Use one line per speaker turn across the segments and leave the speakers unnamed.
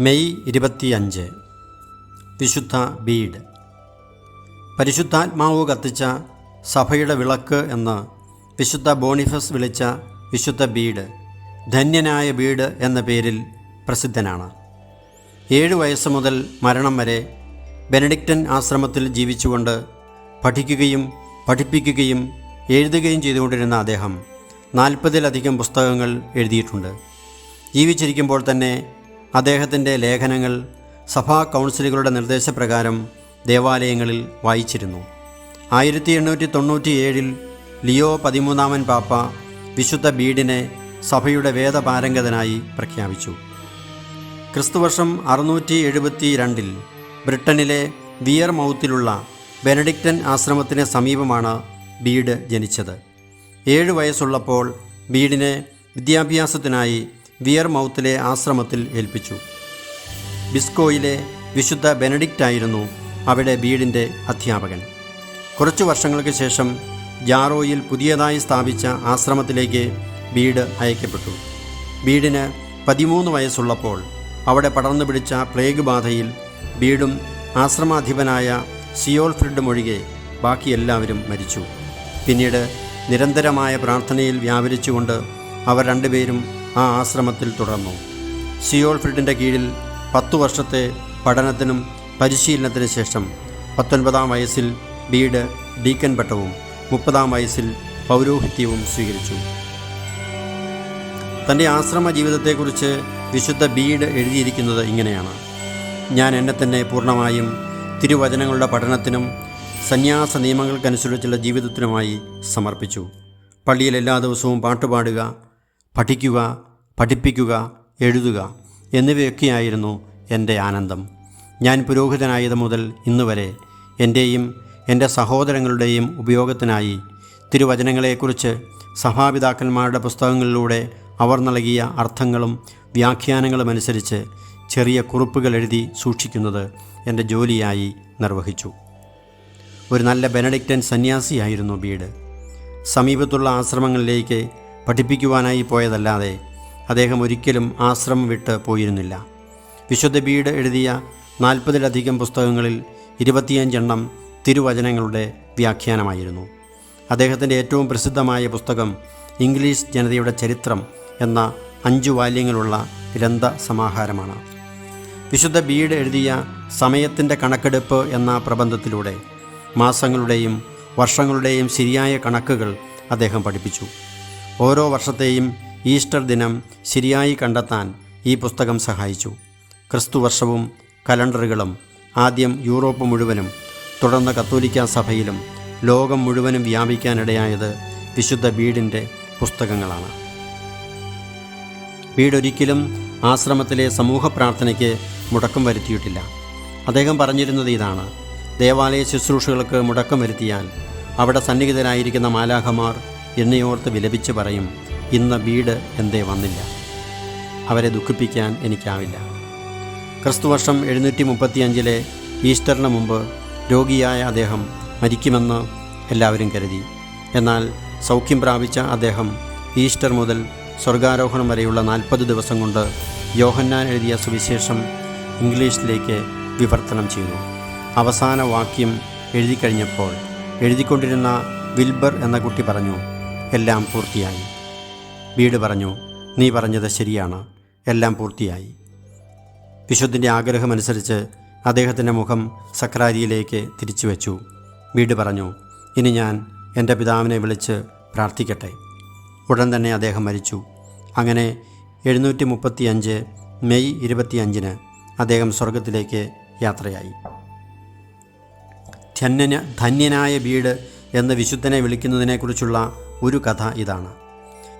May ഇരുപത്തിയഞ്ച്. വിശുദ്ധ Bede പരിശുദ്ധാത്മാവ് കത്തിച്ച സഭയുടെ വിളക്ക് എന്ന് വിശുദ്ധ ബോണിഫസ് വിളിച്ച വിശുദ്ധ ബീഡ് ധന്യനായ ബീഡ് എന്ന പേരിൽ പ്രസിദ്ധനാണ്. ഏഴ് വയസ്സ് മുതൽ മരണം വരെ ബെനഡിക്റ്റൻ ആശ്രമത്തിൽ ജീവിച്ചുകൊണ്ട് പഠിക്കുകയും പഠിപ്പിക്കുകയും എഴുതുകയും ചെയ്തുകൊണ്ടിരുന്ന അദ്ദേഹം നാൽപ്പതിലധികം പുസ്തകങ്ങൾ എഴുതിയിട്ടുണ്ട്. ജീവിച്ചിരിക്കുമ്പോൾ തന്നെ അദ്ദേഹത്തിന്റെ ലേഖനങ്ങൾ സഭാ കൗൺസിലുകളുടെ നിർദ്ദേശപ്രകാരം ദേവാലയങ്ങളിൽ വായിച്ചിരുന്നു. ആയിരത്തി എണ്ണൂറ്റി തൊണ്ണൂറ്റി ഏഴിൽ ലിയോ പതിമൂന്നാമൻ പാപ്പ വിശുദ്ധ ബീഡിനെ സഭയുടെ വേദപാരംഗതനായി പ്രഖ്യാപിച്ചു. ക്രിസ്തുവർഷം അറുന്നൂറ്റി എഴുപത്തി രണ്ടിൽ ബ്രിട്ടനിലെ വിയർ മൗത്തിലുള്ള ബെനഡിക്റ്റൻ ആശ്രമത്തിന് സമീപമാണ് ബീഡ് ജനിച്ചത്. ഏഴ് വയസ്സുള്ളപ്പോൾ ബീഡിനെ വിദ്യാഭ്യാസത്തിനായി വിയർ മൗത്തിലെ ആശ്രമത്തിൽ ഏൽപ്പിച്ചു. ബിസ്കോയിലെ വിശുദ്ധ ബെനഡിക്റ്റ് ആയിരുന്നു അവിടെ ബീഡിന്റെ അധ്യാപകൻ. കുറച്ചു വർഷങ്ങൾക്ക് ശേഷം ജാറോയിൽ പുതിയതായി സ്ഥാപിച്ച ആശ്രമത്തിലേക്ക് വീട് അയക്കപ്പെട്ടു. ബീഡിന് പതിമൂന്ന് വയസ്സുള്ളപ്പോൾ അവിടെ പടർന്നു പിടിച്ച പ്ലേഗ് ബാധയിൽ ബീഡും ആശ്രമാധിപനായ സിയോൾഫ്രിഡും ഒഴികെ ബാക്കി എല്ലാവരും മരിച്ചു. പിന്നീട് നിരന്തരമായ പ്രാർത്ഥനയിൽ വ്യാപരിച്ചുകൊണ്ട് അവർ രണ്ടുപേരും ആ ആശ്രമത്തിൽ തുടർന്നു. സിയോൾഫിൽഡിന്റെ കീഴിൽ പത്തു വർഷത്തെ പഠനത്തിനും പരിശീലനത്തിന് ശേഷം പത്തൊൻപതാം വയസ്സിൽ ബീഡ് ഡീക്കൻ പട്ടവും മുപ്പതാം വയസ്സിൽ പൗരോഹിത്യവും സ്വീകരിച്ചു. തന്റെ ആശ്രമ ജീവിതത്തെക്കുറിച്ച് വിശുദ്ധ ബീഡ് എഴുതിയിരിക്കുന്നത് ഇങ്ങനെയാണ്. ഞാൻ എന്നെ തന്നെ പൂർണമായും തിരുവചനങ്ങളുടെ പഠനത്തിനും സന്യാസ നിയമങ്ങൾക്കനുസരിച്ചുള്ള ജീവിതത്തിനുമായി സമർപ്പിച്ചു. പള്ളിയിൽ എല്ലാ ദിവസവും പാട്ടുപാടുക പഠിക്കുക പഠിപ്പിക്കുക എഴുതുക എന്നിവയൊക്കെയായിരുന്നു എന്റെ ആനന്ദം. ഞാൻ പുരോഹിതനായത് മുതൽ ഇന്ന് വരെ എന്റെയും എന്റെ സഹോദരങ്ങളുടെയും ഉപയോഗത്തിനായി തിരുവചനങ്ങളെക്കുറിച്ച് സഭാപിതാക്കന്മാരുടെ പുസ്തകങ്ങളിലൂടെ അവർ നൽകിയ അർത്ഥങ്ങളും വ്യാഖ്യാനങ്ങളും അനുസരിച്ച് ചെറിയ കുറിപ്പുകൾ എഴുതി സൂക്ഷിക്കുന്നത് എന്റെ ജോലിയായി നിർവഹിച്ചു. ഒരു നല്ല ബെനഡിക്റ്റൻ സന്യാസിയായിരുന്നു ബീഡ്. സമീപത്തുള്ള ആശ്രമങ്ങളിലേക്ക് പഠിപ്പിക്കുവാനായി പോയതല്ലാതെ അദ്ദേഹം ഒരിക്കലും ആശ്രമം വിട്ട് പോയിരുന്നില്ല. വിശുദ്ധ ബീഡ് എഴുതിയ നാൽപ്പതിലധികം പുസ്തകങ്ങളിൽ ഇരുപത്തിയഞ്ചെണ്ണം തിരുവചനങ്ങളുടെ വ്യാഖ്യാനമായിരുന്നു. അദ്ദേഹത്തിന്റെ ഏറ്റവും പ്രസിദ്ധമായ പുസ്തകം ഇംഗ്ലീഷ് ജനതയുടെ ചരിത്രം എന്ന അഞ്ചു വാല്യങ്ങളുള്ള ഗ്രന്ഥ സമാഹാരമാണ്. വിശുദ്ധ ബീഡ് എഴുതിയ സമയത്തിന്റെ കണക്കെടുപ്പ് എന്ന പ്രബന്ധത്തിലൂടെ മാസങ്ങളുടെയും വർഷങ്ങളുടെയും ശരിയായ കണക്കുകൾ അദ്ദേഹം പഠിപ്പിച്ചു. ഓരോ വർഷത്തെയും ഈസ്റ്റർ ദിനം ശരിയായി കണ്ടെത്താൻ ഈ പുസ്തകം സഹായിച്ചു. ക്രിസ്തുവർഷവും കലണ്ടറുകളും ആദ്യം യൂറോപ്പ് മുഴുവനും തുടർന്ന് കത്തോലിക്ക സഭയിലും ലോകം മുഴുവനും വ്യാപിക്കാനിടയായത് വിശുദ്ധ ബീഡിന്റെ പുസ്തകങ്ങളാണ്. വീടൊരിക്കലും ആശ്രമത്തിലെ സമൂഹ പ്രാർത്ഥനയ്ക്ക് മുടക്കം വരുത്തിയിട്ടില്ല. അദ്ദേഹം പറഞ്ഞിരുന്നത് ഇതാണ് ദേവാലയ ശുശ്രൂഷകൾക്ക് മുടക്കം വരുത്തിയാൽ അവിടെ സന്നിഹിതരായിരിക്കുന്ന മാലാഖമാർ എന്നെയോർത്ത് വിലപിച്ച് പറയും ഇന്ന് വീട് എന്തേ വന്നില്ല. അവരെ ദുഃഖിപ്പിക്കാൻ എനിക്കാവില്ല. ക്രിസ്തുവർഷം എഴുന്നൂറ്റി മുപ്പത്തിയഞ്ചിലെ ഈസ്റ്ററിന് മുമ്പ് രോഗിയായ അദ്ദേഹം മരിക്കുമെന്ന് എല്ലാവരും കരുതി. എന്നാൽ സൗഖ്യം പ്രാപിച്ച അദ്ദേഹം ഈസ്റ്റർ മുതൽ സ്വർഗാരോഹണം വരെയുള്ള നാൽപ്പത് ദിവസം കൊണ്ട് യോഹന്നാൻ എഴുതിയ സുവിശേഷം ഇംഗ്ലീഷിലേക്ക് വിവർത്തനം ചെയ്തു. അവസാന വാക്യം എഴുതി കഴിഞ്ഞപ്പോൾ എഴുതിക്കൊണ്ടിരുന്ന വിൽബർ എന്ന കുട്ടി പറഞ്ഞു എല്ലാം പൂർത്തിയായി. വീട് പറഞ്ഞു നീ പറഞ്ഞത് ശരിയാണ്. എല്ലാം പൂർത്തിയായി. വിശുദ്ധിന്റെ ആഗ്രഹമനുസരിച്ച് അദ്ദേഹത്തിന്റെ മുഖം സക്രാരിയിലേക്ക് തിരിച്ചു വെച്ചു വീട് പറഞ്ഞു ഇനി ഞാൻ എന്റെ പിതാവിനെ വിളിച്ച് പ്രാർത്ഥിക്കട്ടെ. ഉടൻ തന്നെ അദ്ദേഹം മരിച്ചു. അങ്ങനെ എഴുന്നൂറ്റി മുപ്പത്തി അഞ്ച് മെയ് ഇരുപത്തിയഞ്ചിന് അദ്ദേഹം സ്വർഗത്തിലേക്ക് യാത്രയായി. ധന്യന ധന്യനായ വീട് എന്ന് വിശുദ്ധനെ വിളിക്കുന്നതിനെക്കുറിച്ചുള്ള ഒരു കഥ ഇതാണ്.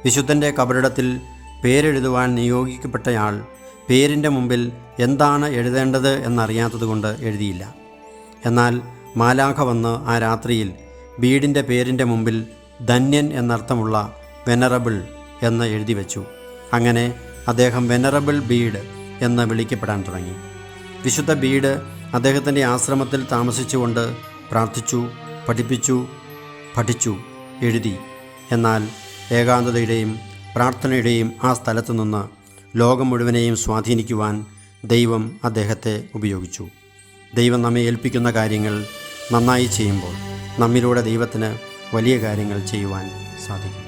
വിശുദ്ധന്റെ കബറിടത്തിൽ പേരെഴുതുവാൻ നിയോഗിക്കപ്പെട്ടയാൾ പേരിന്റെ മുമ്പിൽ എന്താണ് എഴുതേണ്ടത് എന്നറിയാത്തതുകൊണ്ട് എഴുതിയില്ല. എന്നാൽ മാലാഖ വന്ന് ആ രാത്രിയിൽ വീടിന്റെ പേരിന്റെ മുമ്പിൽ ധന്യൻ എന്നർത്ഥമുള്ള വെനറബിൾ എന്ന് എഴുതി വച്ചു. അങ്ങനെ അദ്ദേഹം വെനറബിൾ ബീഡ് എന്ന് വിളിക്കപ്പെടാൻ തുടങ്ങി. വിശുദ്ധ ബീഡ് അദ്ദേഹത്തിന്റെ ആശ്രമത്തിൽ താമസിച്ചുകൊണ്ട് പ്രാർത്ഥിച്ചു പഠിപ്പിച്ചു പഠിച്ചു എഴുതി. എന്നാൽ ഏകാന്തതയുടെയും പ്രാർത്ഥനയുടെയും ആ സ്ഥലത്തു നിന്ന് ലോകം മുഴുവനെയും സ്വാധീനിക്കുവാൻ ദൈവം അദ്ദേഹത്തെ ഉപയോഗിച്ചു. ദൈവം നമ്മെ ഏൽപ്പിക്കുന്ന കാര്യങ്ങൾ നന്നായി ചെയ്യുമ്പോൾ നമ്മിലൂടെ ദൈവത്തിന് വലിയ കാര്യങ്ങൾ ചെയ്യുവാൻ സാധിക്കും.